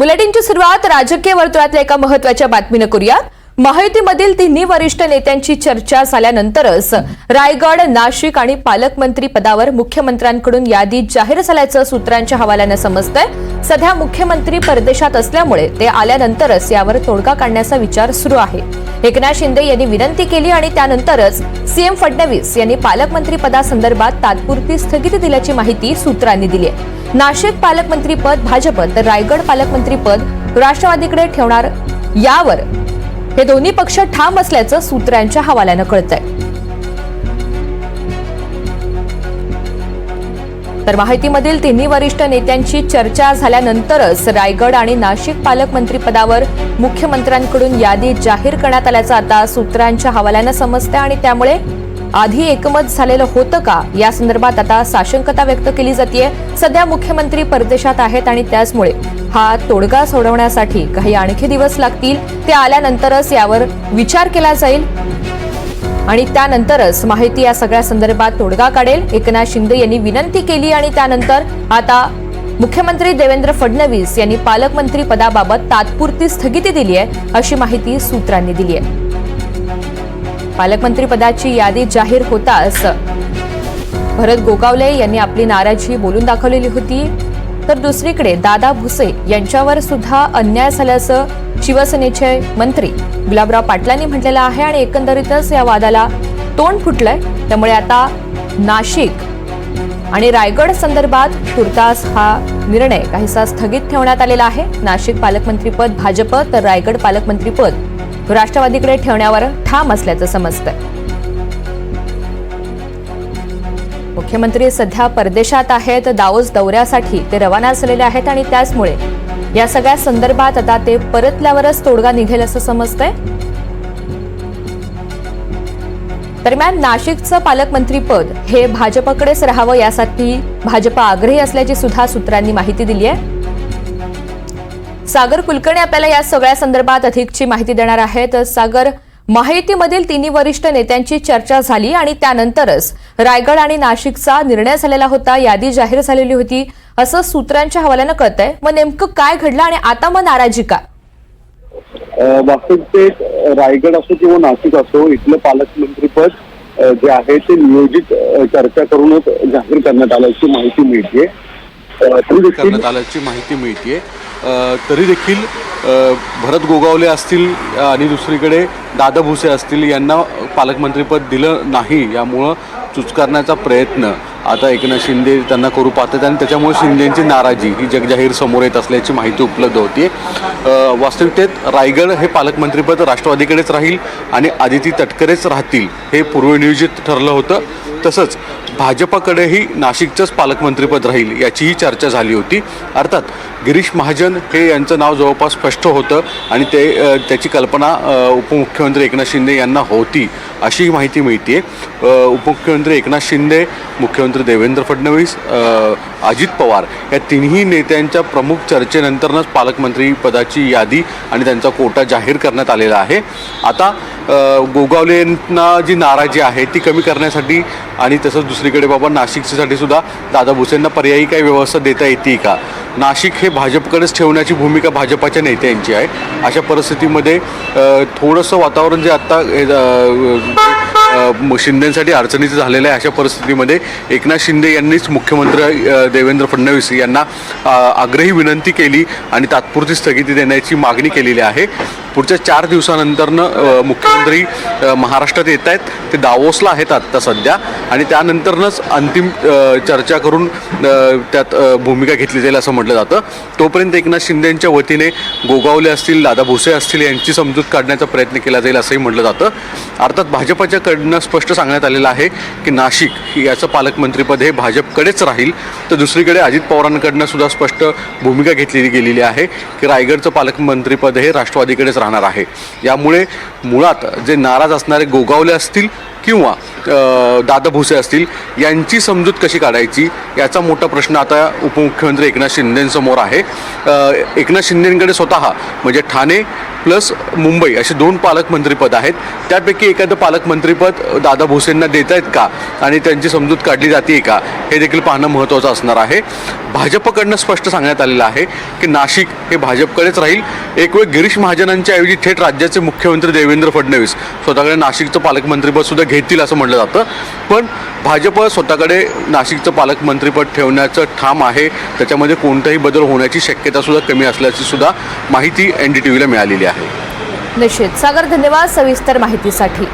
बुलेटिनची सुरुवात राजकीय वर्तुळातल्या एका महत्त्वाच्या बातमीनं करूया महायुतीमधील तिन्ही वरिष्ठ नेत्यांची चर्चा झाल्यानंतरच रायगड नाशिक आणि पालकमंत्री पदावर मुख्यमंत्र्यांकडून यादी जाहीर झाल्याचं सूत्रांच्या हवाल्यानं समजतंय. सध्या मुख्यमंत्री परदेशात असल्यामुळे ते आल्यानंतरच यावर तोडगा काढण्याचा विचार सुरू आहे. एकनाथ शिंदे यांनी विनंती केली आणि त्यानंतरच सीएम फडणवीस यांनी पालकमंत्री पदासंदर्भात तात्पुरती स्थगिती दिल्याची माहिती सूत्रांनी दिली आहे नाशिक पालकमंत्रीपद भाजप तर रायगड पालकमंत्रीपद राष्ट्रवादीकडे ठेवणार यावर. हे दोन्ही पक्ष ठाम असल्याचं सूत्रांच्या हवाल्यानं कळतंय. तर माहितीमधील तिन्ही वरिष्ठ नेत्यांची चर्चा झाल्यानंतरच रायगड आणि नाशिक पालकमंत्रीपदावर मुख्यमंत्र्यांकडून यादी जाहीर करण्यात आल्याचं आता सूत्रांच्या हवाल्यानं समजतंय आणि त्यामुळे आधी एकमत झालेलं होतं का? या संदर्भात आता साशंकता व्यक्त केली जाते सध्या मुख्यमंत्री परदेशात आहेत आणि त्याचमुळे हा तोडगा सोडवण्यासाठी काही आणखी दिवस लागतील. ते आल्यानंतरच यावर विचार केला जाईल. आणि त्यानंतरच माहिती या सगळ्या संदर्भात तोडगा काढेल. एकनाथ शिंदे यांनी विनंती केली आणि त्यानंतर आता मुख्यमंत्री देवेंद्र फडणवीस यांनी पालकमंत्री पदाबाबत तात्पुरती स्थगिती दिली आहे अशी माहिती सूत्रांनी दिली आहे पालकमंत्री पदाची यादी जाहीर होताच भरत गोगावले यांनी आपली नाराजी बोलून दाखवलेली होती. तर दुसरीकडे दादा भुसे यांच्यावर सुद्धा अन्याय झाल्याचं शिवसेनेचे मंत्री गुलाबराव पाटलांनी म्हटलेलं आहे आणि एकंदरीतच या वादाला तोंड फुटलंय. त्यामुळे आता नाशिक आणि रायगड संदर्भात तुर्तास हा निर्णय काहीसा स्थगित ठेवण्यात आलेला आहे. नाशिक पालकमंत्रीपद भाजप तर रायगड पालकमंत्रीपद राष्ट्रवादीकडे ठेवण्यावर ठाम असल्याचं समजतंय. मुख्यमंत्री सध्या परदेशात आहेत दावोस दौऱ्यासाठी ते रवाना झालेले आहेत आणि त्याचमुळे या सगळ्या संदर्भात आता ते परतल्यावरच तोडगा निघेल असं समजतंय. दरम्यान नाशिकचं पालकमंत्रीपद हे भाजपकडेच राहावं यासाठी भाजप आग्रही असल्याची सुद्धा सूत्रांनी माहिती दिली आहे सागर कुलकर्णी आपल्याला या सगळ्या संदर्भात अधिकची माहिती देणार आहेत. सागर माहितीमधील तिन्ही वरिष्ठ नेत्यांची चर्चा झाली आणि त्यानंतरच रायगड आणि नाशिकचा निर्णय झालेला होता यादी जाहीर झालेली होती असं सूत्रांच्या हवाल्यानं कळतंय. मग नेमकं काय घडलं आणि आता मग नाराजी का? अ, रायगड असो किंवा नाशिक असो इथलं पालकमंत्रीपद जे आहे ते नियोजित चर्चा करूनच जाहीर करण्यात आल्याची माहिती मिळते माहिती मिळते तरी देखील भरत गोगावले असतील आणि दुसरीकडे दादा भुसे असतील यांना पालकमंत्रीपद दिलं नाही. यामुळं चुचकारण्याचा प्रयत्न आता एकनाथ शिंदे त्यांना करू पाहतात आणि त्याच्यामुळे शिंदेंची नाराजी ही जगजाहीर समोर येत असल्याची माहिती उपलब्ध होती वास्तविकतेत रायगड हे पालकमंत्रीपद राष्ट्रवादीकडेच राहील आणि आदिती तटकरेच राहतील हे पूर्वनियोजित ठरलं होतं. तसंच भाजपाकडेही नाशिकचंच पालकमंत्रीपद राहील याचीही चर्चा झाली होती. अर्थात गिरीश महाजन हे यांचं नाव जवळपास स्पष्ट होतं आणि ते त्याची कल्पना उपमुख्यमंत्री एकनाथ शिंदे यांना होती. अशी माहिती मिळते उपमुख्यमंत्री एकनाथ शिंदे मुख्यमंत्री देवेंद्र फडणवीस अजित पवार या तिन्ही नेत्यांच्या प्रमुख चर्चेनंतरच पालकमंत्री पदाची यादी आणि त्यांचा कोटा जाहीर करण्यात आलेला आहे. आता गोगावलेंना जी नाराजी आहे ती कमी करण्यासाठी आणि तसंच दुसरीकडे बाबा नाशिकसाठी सुद्धा दादा भुसेंना पर्यायी काही व्यवस्था देता येते का? नाशिक हे भाजपकडेच ठेवण्याची भूमिका भाजपाच्या नेत्यांची आहे. अशा परिस्थितीमध्ये थोडंसं वातावरण जे आत्ता शिंदेसाठी अडचणीचं झालेलं आहे अशा परिस्थितीमध्ये एकनाथ शिंदे यांनीच मुख्यमंत्री देवेंद्र फडणवीस यांना आग्रही विनंती केली आणि तात्पुरती स्थगिती देण्याची मागणी केलेली आहे. पुढच्या चार दिवसानंतरनं मुख्यमंत्री महाराष्ट्रात येत आहेत. ते दावोसला आहेत आत्ता सध्या. आणि त्यानंतरनंच अंतिम चर्चा करून त्यात भूमिका घेतली जाईल असं म्हटलं जातं. तोपर्यंत एकनाथ शिंदेच्या वतीने गोगावले असतील दादा भुसे असतील यांची समजूत काढण्याचा प्रयत्न केला जाईल असंही म्हटलं जातं. अर्थात भाजपाच्याकडनं स्पष्ट सांगण्यात आलेलं आहे की नाशिक याचं पालकमंत्रीपद हे भाजपकडेच राहील. तर दुसरीकडे अजित पवारांकडनं सुद्धा स्पष्ट भूमिका घेतलेली गेलेली आहे की रायगडचं पालकमंत्रीपद हे राष्ट्रवादीकडेच राहणार आहे. यामुळे मुळात जे नाराज असणारे गोगावले असतील किंवा दादाभुसे दादा भुसे असतील यांची समजूत कशी काढायची? याचा मोठा प्रश्न आता उपमुख्यमंत्री एकनाथ शिंदेंसमोर आहे. एकनाथ शिंदेंकडे स्वतः म्हणजे ठाणे प्लस मुंबई असे दोन पालकमंत्रीपद आहेत. त्यापैकी एखादं पालकमंत्रीपद दादा भुसेंना देत आहेत का? आणि त्यांची समजूत काढली जाते का? हे देखील पाहणं महत्त्वाचं असणार आहे. भाजपकडनं स्पष्ट सांगण्यात आलेलं आहे की नाशिक हे भाजपकडेच राहील. एक वेळ गिरीश महाजनांच्या ऐवजी थेट राज्याचे मुख्यमंत्री देवेंद्र फडणवीस स्वतःकडे नाशिकचं पालकमंत्रीपद सुद्धा घेतील असं म्हटलं जातं. पण भाजप स्वतःकडे नाशिकचं पालकमंत्रीपद ठेवण्याचं ठाम आहे. त्याच्यामध्ये कोणताही बदल होण्याची शक्यता सुद्धा कमी असल्याची सुद्धा माहिती एन डी टी व्हीला मिळालेली आहे. निश्चित. सागर धन्यवाद सविस्तर माहितीसाठी.